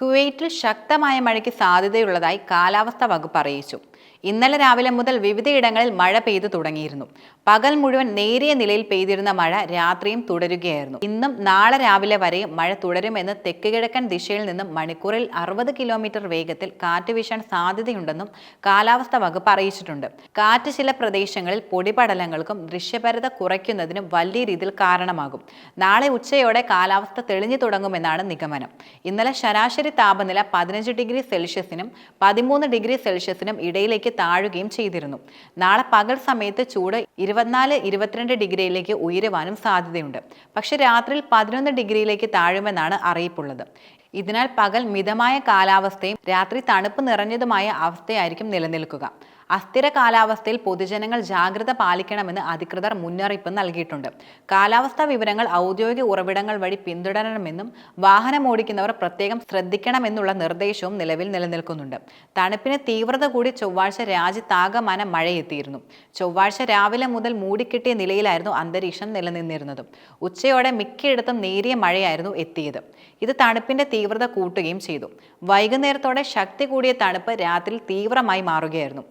കുവൈറ്റിൽ ശക്തമായ മഴയ്ക്ക് സാധ്യതയുള്ളതായി കാലാവസ്ഥാ വകുപ്പ് അറിയിച്ചു. ഇന്നലെ രാവിലെ മുതൽ വിവിധയിടങ്ങളിൽ മഴ പെയ്തു തുടങ്ങിയിരുന്നു. പകൽ മുഴുവൻ നേരിയ നിലയിൽ പെയ്തിരുന്ന മഴ രാത്രിയും തുടരുകയായിരുന്നു. ഇന്നും നാളെ രാവിലെ വരെയും മഴ തുടരുമെന്ന് തെക്ക് കിഴക്കൻ ദിശയിൽ നിന്നും മണിക്കൂറിൽ അറുപത് കിലോമീറ്റർ വേഗത്തിൽ കാറ്റ് വീശാൻ സാധ്യതയുണ്ടെന്നും കാലാവസ്ഥാ വകുപ്പ് അറിയിച്ചിട്ടുണ്ട്. കാറ്റ് ചില പ്രദേശങ്ങളിൽ പൊടിപടലങ്ങൾക്കും ദൃശ്യപരത കുറയ്ക്കുന്നതിനും വലിയ രീതിയിൽ കാരണമാകും. നാളെ ഉച്ചയോടെ കാലാവസ്ഥ തെളിഞ്ഞു തുടങ്ങുമെന്നാണ് നിഗമനം. ഇന്നലെ ശരാശരി താപനില പതിനഞ്ച് ഡിഗ്രി സെൽഷ്യസിനും പതിമൂന്ന് ഡിഗ്രി സെൽഷ്യസിനും ഇടയിലേക്ക് താഴുകയും ചെയ്തിരുന്നു. നാളെ പകൽ സമയത്ത് ചൂട് ഇരുപത്തിനാല് ഇരുപത്തിരണ്ട് ഡിഗ്രിയിലേക്ക് ഉയരുവാനും സാധ്യതയുണ്ട്. പക്ഷേ രാത്രിയിൽ പതിനൊന്ന് ഡിഗ്രിയിലേക്ക് താഴുമെന്നാണ് അറിയിപ്പുള്ളത്. ഇതിനാൽ പകൽ മിതമായ കാലാവസ്ഥയും രാത്രി തണുപ്പ് നിറഞ്ഞതുമായ അവസ്ഥയായിരിക്കും നിലനിൽക്കുക. അസ്ഥിര കാലാവസ്ഥയിൽ പൊതുജനങ്ങൾ ജാഗ്രത പാലിക്കണമെന്ന് അധികൃതർ മുന്നറിയിപ്പ് നൽകിയിട്ടുണ്ട്. കാലാവസ്ഥാ വിവരങ്ങൾ ഔദ്യോഗിക ഉറവിടങ്ങൾ വഴി പിന്തുടരണമെന്നും വാഹനം ഓടിക്കുന്നവർ പ്രത്യേകം ശ്രദ്ധിക്കണമെന്നുള്ള നിർദ്ദേശവും നിലവിൽ നിലനിൽക്കുന്നുണ്ട്. തണുപ്പിന് തീവ്രത കൂടി ചൊവ്വാഴ്ച രാജ്യത്താകമാനം മഴയെത്തിയിരുന്നു. ചൊവ്വാഴ്ച രാവിലെ മുതൽ മൂടിക്കെട്ടിയ നിലയിലായിരുന്നു അന്തരീക്ഷം നിലനിന്നിരുന്നത്. ഉച്ചയോടെ മിക്കയിടത്തും നേരിയ മഴയായിരുന്നു എത്തിയത്. ഇത് തണുപ്പിന്റെ തീവ്രത കൂട്ടുകയും ചെയ്തു. വൈകുന്നേരത്തോടെ ശക്തി കൂടിയ തണുപ്പ് രാത്രിയിൽ തീവ്രമായി മാറുകയായിരുന്നു.